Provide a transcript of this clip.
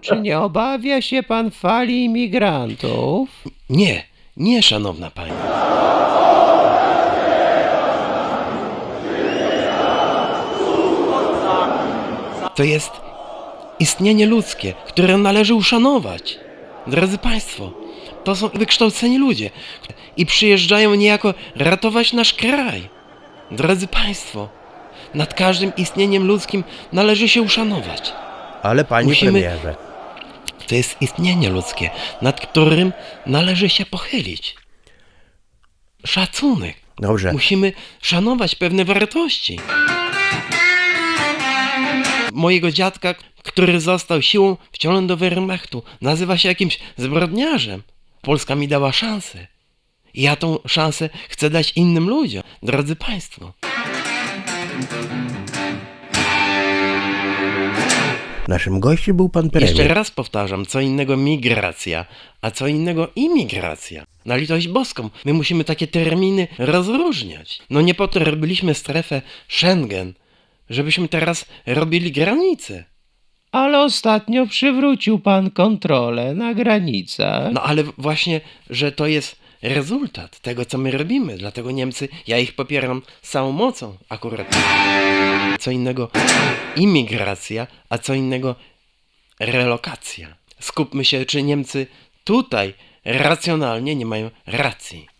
Czy nie obawia się pan fali imigrantów? Nie, nie, szanowna pani. To jest istnienie ludzkie, które należy uszanować. Drodzy Państwo, to są wykształceni ludzie i przyjeżdżają niejako ratować nasz kraj. Drodzy Państwo, nad każdym istnieniem ludzkim należy się uszanować. Ale panie Musimy- premierze, To jest istnienie ludzkie, nad którym należy się pochylić. Szacunek. dobrze, Musimy szanować pewne wartości. Mojego dziadka, który został siłą wcielony do Wehrmachtu, nazywa się jakimś zbrodniarzem. Polska mi dała szansę. I ja tą szansę chcę dać innym ludziom. Drodzy Państwo, naszym gościem był pan jeszcze premier. raz powtarzam, co innego migracja, a co innego imigracja. Na litość boską, my musimy takie terminy rozróżniać. No nie po to robiliśmy strefę Schengen, żebyśmy teraz robili granice. Ale ostatnio przywrócił pan kontrolę na granicach. No ale właśnie, że to jest rezultat tego, co my robimy. Dlatego Niemcy, ja ich popieram całą mocą akurat. Co innego imigracja, a co innego relokacja. Skupmy się, czy Niemcy tutaj racjonalnie nie mają racji.